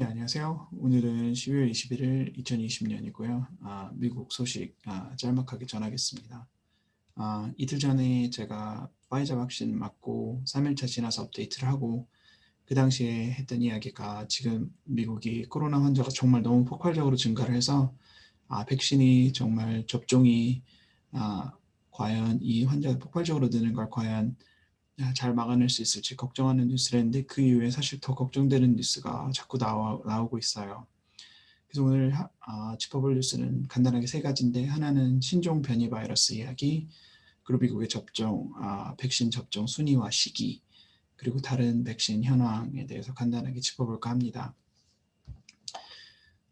네, 안녕하세요. 오늘은 12월 21일 2020년이고요. 아, 미국 소식 아, 짤막하게 전하겠습니다. 아, 이틀 전에 제가 파이자 백신 맞고 3일차 지나서 업데이트를 하고 그 당시에 했던 이야기가 지금 미국이 코로나 환자가 정말 너무 폭발적으로 증가를 해서 아, 백신이 정말 접종이 아, 과연 이 환자가 폭발적으로 느는 걸 과연 아, 잘 막아낼 수 있을지 걱정하는 뉴스를 했는데 그 이후에 사실 더 걱정되는 뉴스가 자꾸 나와, 나오고 있어요. 그래서 오늘 하, 아, 짚어볼 뉴스는 간단하게 세 가지인데 하나는 신종 변이 바이러스 이야기, 그리고 미국의 접종, 아, 백신 접종 순위와 시기, 그리고 다른 백신 현황에 대해서 간단하게 짚어볼까 합니다.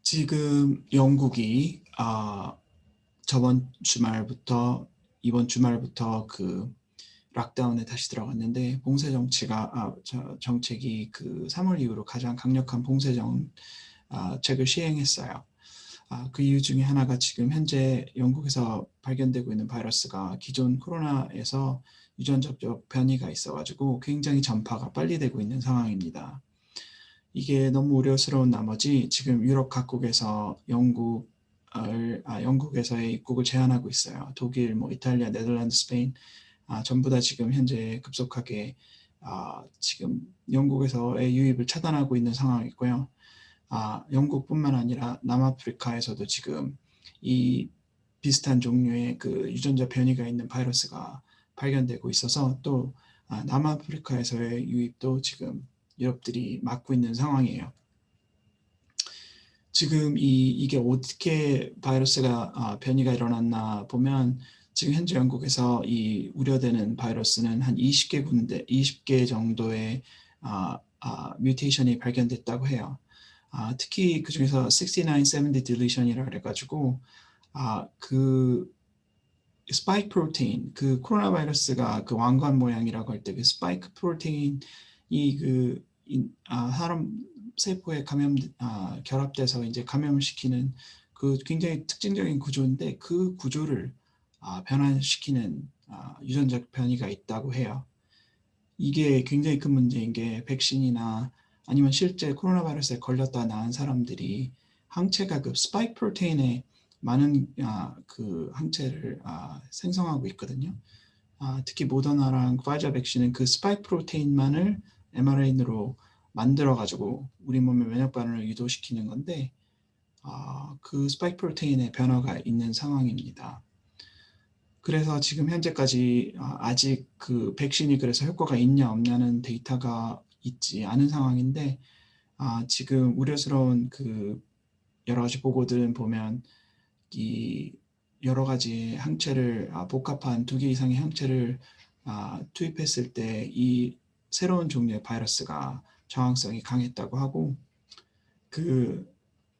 지금 영국이 아, 저번 주말부터 이번 주말부터 그 락다운에 다시 들어갔는데 봉쇄 정치가 아, 저, 정책이 그 3월 이후로 가장 강력한 봉쇄 정책을 아, 시행했어요. 아, 그 이유 중에 하나가 지금 현재 영국에서 발견되고 있는 바이러스가 기존 코로나에서 유전적 변이가 있어가지고 굉장히 전파가 빨리 되고 있는 상황입니다. 이게 너무 우려스러운 나머지 지금 유럽 각국에서 영국을 아, 영국에서의 입국을 제한하고 있어요. 독일, 뭐 이탈리아, 네덜란드, 스페인 아, 전부 다 지금 현재 급속하게 아, 지금 영국에서의 유입을 차단하고 있는 상황이고요. 아, 영국뿐만 아니라 남아프리카에서도 지금 이 비슷한 종류의 그 유전자 변이가 있는 바이러스가 발견되고 있어서 또 아, 남아프리카에서의 유입도 지금 유럽들이 막고 있는 상황이에요. 지금 이, 이게 어떻게 바이러스가 아, 변이가 일어났나 보면 지금 현재 영국에서 이 우려되는 바이러스는 한 20개 군데, 20개 정도의 아, 아, 뮤테이션이 발견됐다고 해요. 아, 특히 그 중에서 6970 deletion이라 그래가지고 아, 그 스파이크 프로테인, 그 코로나 바이러스가 그 왕관 모양이라고 할 때 그 스파이크 프로테인이 그 아, 사람 세포에 감염 아, 결합돼서 이제 감염을 시키는 그 굉장히 특징적인 구조인데 그 구조를 아, 변화시키는 아, 유전적 변이가 있다고 해요. 이게 굉장히 큰 문제인 게 백신이나 아니면 실제 코로나 바이러스에 걸렸다 나은 사람들이 항체가 그 스파이크 프로테인에 많은 아, 그 항체를 아, 생성하고 있거든요. 아, 특히 모더나랑 파이자 백신은 그 스파이크 프로테인만을 mRNA로 만들어 가지고 우리 몸의 면역 반응을 유도시키는 건데 아, 그 스파이크 프로테인의 변화가 있는 상황입니다. 그래서 지금 현재까지 아, 아직 그 백신이 그래서 효과가 있냐 없냐는 데이터가 있지 않은 상황인데 아, 지금 우려스러운 그 여러 가지 보고들은 보면 이 여러 가지 항체를 아, 복합한 두 개 이상의 항체를 아, 투입했을 때 이 새로운 종류의 바이러스가 저항성이 강했다고 하고 그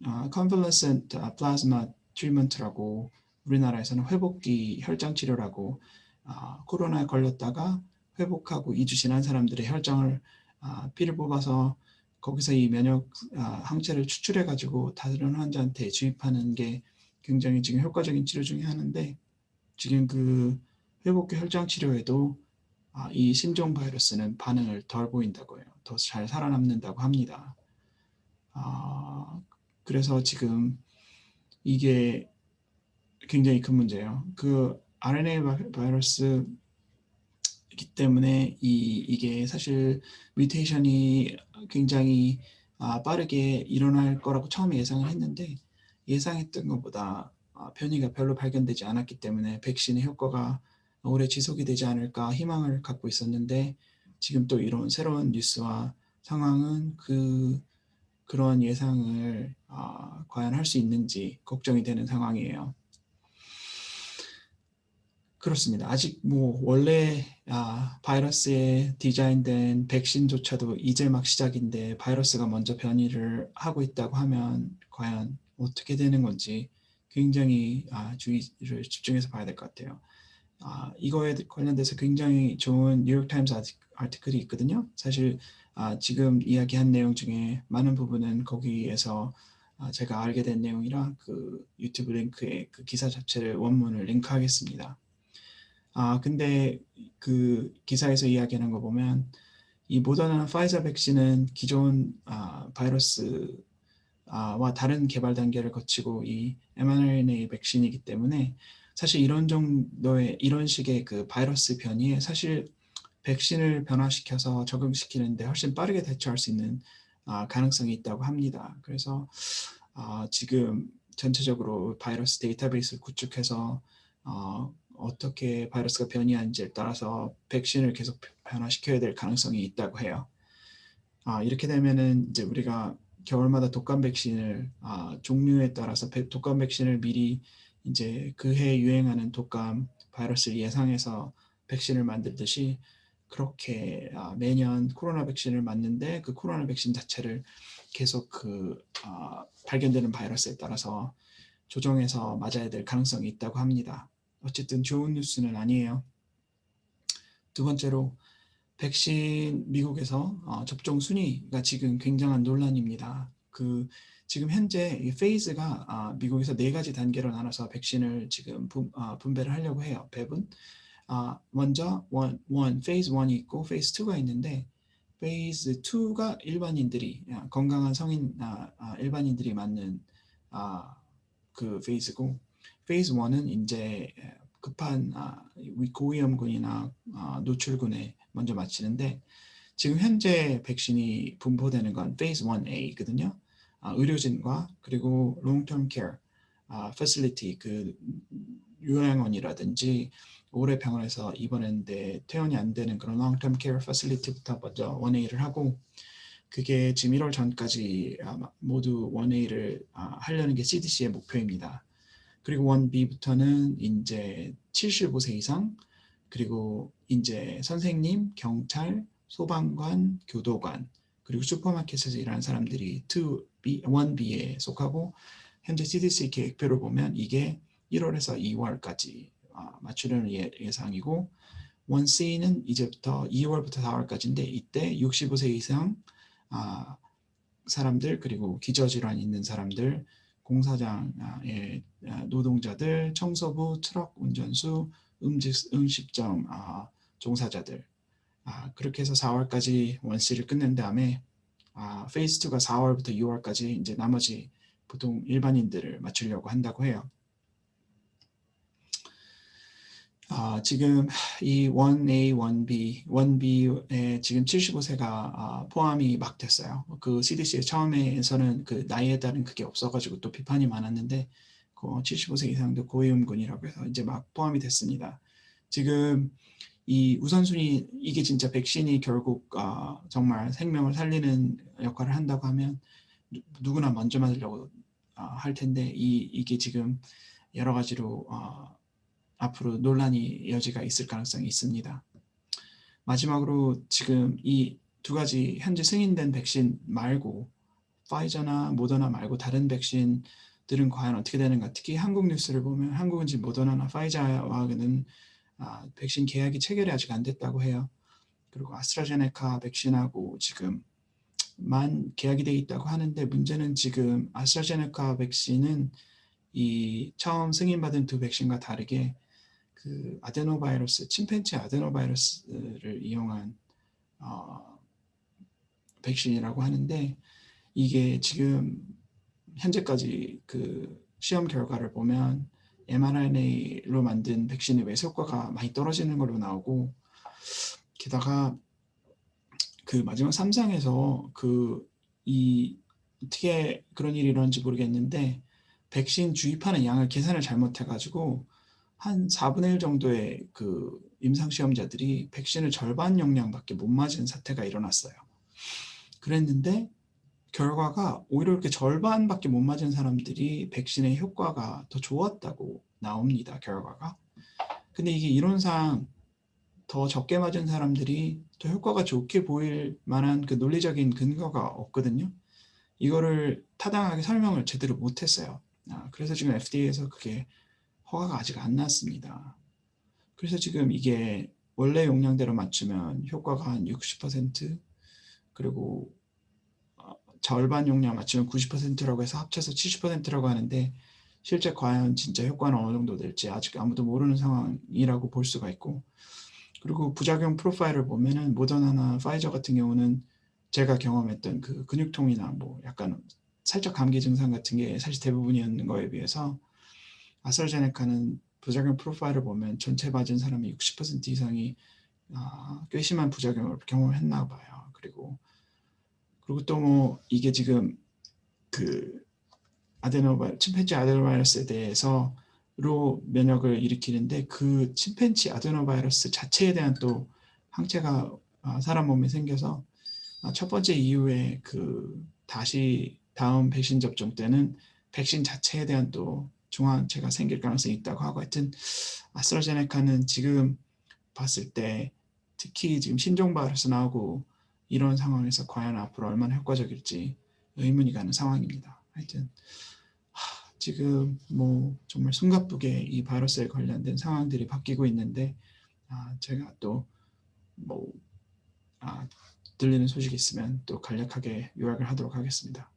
아, convalescent plasma treatment라고 우리나라에서는 회복기 혈장 치료라고 아, 코로나에 걸렸다가 회복하고 2주 지난 사람들의 혈장을 아, 피를 뽑아서 거기서 이 면역 아, 항체를 추출해 가지고 다른 환자한테 주입하는 게 굉장히 지금 효과적인 치료 중에 하나인데 지금 그 회복기 혈장 치료에도 아, 이 심종 바이러스는 반응을 덜 보인다고 해요. 더 잘 살아남는다고 합니다. 아, 그래서 지금 이게 굉장히 큰 문제예요. 그 RNA 바이러스이기 때문에 이 이게 사실 뮤테이션이 굉장히 아, 빠르게 일어날 거라고 처음에 예상을 했는데 예상했던 것보다 아, 변이가 별로 발견되지 않았기 때문에 백신의 효과가 오래 지속이 되지 않을까 희망을 갖고 있었는데 지금 또 이런 새로운 뉴스와 상황은 그 그런 예상을 아, 과연 할 수 있는지 걱정이 되는 상황이에요. 그렇습니다. 아직 뭐 원래 아, 바이러스에 디자인된 백신조차도 이제 막 시작인데 바이러스가 먼저 변이를 하고 있다고 하면 과연 어떻게 되는 건지 굉장히 아, 주의를 집중해서 봐야 될 것 같아요. 아, 이거에 관련돼서 굉장히 좋은 뉴욕타임스 아티클이 있거든요. 사실 아, 지금 이야기한 내용 중에 많은 부분은 거기에서 아, 제가 알게 된 내용이라 그 유튜브 링크에 그 기사 자체를 원문을 링크하겠습니다. 아 근데 그 기사에서 이야기하는 거 보면 이 모더나 파이자 백신은 기존 아, 바이러스 와 다른 개발 단계를 거치고 이 mRNA 백신이기 때문에 사실 이런 정도의 이런 식의 그 바이러스 변이에 사실 백신을 변화시켜서 적응시키는데 훨씬 빠르게 대처할 수 있는 아, 가능성이 있다고 합니다. 그래서 아, 지금 전체적으로 바이러스 데이터베이스를 구축해서 어, 어떻게 바이러스가 변이하는지에 따라서 백신을 계속 변화시켜야 될 가능성이 있다고 해요. 아, 이렇게 되면은 이제 우리가 겨울마다 독감 백신을 아, 종류에 따라서 배- 독감 백신을 미리 이제 그해 유행하는 독감 바이러스를 예상해서 백신을 만들듯이 그렇게 아, 매년 코로나 백신을 맞는데 그 코로나 백신 자체를 계속 그 아, 발견되는 바이러스에 따라서 조정해서 맞아야 될 가능성이 있다고 합니다. 어쨌든 좋은 뉴스는 아니에요. 두 번째로 백신 미국에서 어, 접종 순위가 지금 굉장한 논란입니다. 그 지금 현재 이 페이즈가 아, 미국에서 네 가지 단계로 나눠서 백신을 지금 분, 아, 분배를 하려고 해요. 배분. 아, 먼저 원, 원 페이즈 1이 있고 페이즈 2가 있는데 페이즈 2가 일반인들이 아, 건강한 성인 일반인들이 맞는 아, 그 페이즈고 페이즈 1은 이제 급한 아, 위- 고위험군이나 아, 노출군에 먼저 맞히는데 지금 현재 백신이 분포되는 건 페이즈 1A거든요. 아, 의료진과 그리고 롱텀 케어 아, 패실리티 그 요양원이라든지 오래 병원에서 입원했는데 퇴원이 안 되는 그런 롱텀 케어 패실리티부터 먼저 1A를 하고 그게 지금 1월 전까지 아마 모두 1A를 아, 하려는 게 CDC의 목표입니다. 그리고 1B부터는 이제 75세 이상. 그리고 이제 선생님, 경찰, 소방관, 교도관 그리고 슈퍼마켓에서 일하는 사람들이 2B, 1B에 속하고 현재 CDC 계획표를 보면 이게 1월에서 2월까지 아, 맞추려는 예, 예상이고 1C는 이제부터 2월부터 4월까지인데 이때 65세 이상 아, 사람들 그리고 기저질환 있는 사람들 공사장의 아, 노동자들 청소부 트럭 운전수 음식, 음식점 아, 종사자들 아, 그렇게 해서 4월까지 원C를 끝낸 다음에 아, 페이스 2가 4월부터 6월까지 이제 나머지 보통 일반인들을 맞추려고 한다고 해요. 아, 지금 이 1A, 1B, 1B에 지금 75세가 아, 포함이 막 됐어요. 그 CDC에 처음에서는 그 나이에 따른 그게 없어가지고 또 비판이 많았는데 그 75세 이상도 고위험군이라고 해서 이제 막 포함이 됐습니다. 지금 이 우선순위 이게 진짜 백신이 결국 아, 정말 생명을 살리는 역할을 한다고 하면 누- 누구나 먼저 맞으려고 아, 할 텐데 이 이게 지금 여러 가지로 아, 앞으로 논란이 여지가 있을 가능성이 있습니다. 마지막으로 지금 이 두 가지 현재 승인된 백신 말고 파이저나 모더나 말고 다른 백신들은 과연 어떻게 되는가? 특히 한국 뉴스를 보면 한국은 지금 모더나나 파이자와는 아, 백신 계약이 체결이 아직 안 됐다고 해요. 그리고 아스트라제네카 백신하고 지금 만 계약이 돼 있다고 하는데 문제는 지금 아스트라제네카 백신은 이 처음 승인받은 두 백신과 다르게 그 아데노바이러스 침팬지 아데노바이러스를 이용한 어, 백신이라고 하는데 이게 지금 현재까지 그 시험 결과를 보면 mRNA로 만든 백신의 외세 효과가 많이 떨어지는 걸로 나오고 게다가 그 마지막 3상에서 그 이 어떻게 그런 일이 일어난지 모르겠는데 백신 주입하는 양을 계산을 잘못해가지고 한 4분의 1 정도의 그 임상 시험자들이 백신을 절반 용량밖에 못 맞은 사태가 일어났어요. 그랬는데 결과가 오히려 이렇게 절반밖에 못 맞은 사람들이 백신의 효과가 더 좋았다고 나옵니다. 결과가. 근데 이게 이론상 더 적게 맞은 사람들이 더 효과가 좋게 보일 만한 그 논리적인 근거가 없거든요. 이거를 타당하게 설명을 제대로 못했어요. 아, 그래서 지금 FDA에서 그게 허가가 아직 안 났습니다. 그래서 지금 이게 원래 용량대로 맞추면 효과가 한 60% 그리고 어, 절반 용량 맞추면 90%라고 해서 합쳐서 70%라고 하는데 실제 과연 진짜 효과는 어느 정도 될지 아직 아무도 모르는 상황이라고 볼 수가 있고 그리고 부작용 프로파일을 보면은 모더나나 파이저 같은 경우는 제가 경험했던 그 근육통이나 뭐 약간 살짝 감기 증상 같은 게 사실 대부분이었는 거에 비해서 아스트라제네카는 부작용 프로파일을 보면 전체 맞은 사람이 60% 이상이 아, 꽤 심한 부작용을 경험했나 봐요. 그리고 그리고 또 뭐 이게 지금 그 아데노바이 침팬지 아데노바이러스에 대해서로 면역을 일으키는데 그 침팬지 아데노바이러스 자체에 대한 또 항체가 아, 사람 몸에 생겨서 아, 첫 번째 이후에 그 다시 다음 백신 접종 때는 백신 자체에 대한 또 중화항체가 생길 가능성이 있다고 하고 하여튼 아스트라제네카는 지금 봤을 때 특히 지금 신종 바이러스 나오고 이런 상황에서 과연 앞으로 얼마나 효과적일지 의문이 가는 상황입니다. 하여튼 하, 지금 뭐 정말 숨가쁘게 이 바이러스에 관련된 상황들이 바뀌고 있는데 아, 제가 또뭐 아, 들리는 소식이 있으면 또 간략하게 요약을 하도록 하겠습니다.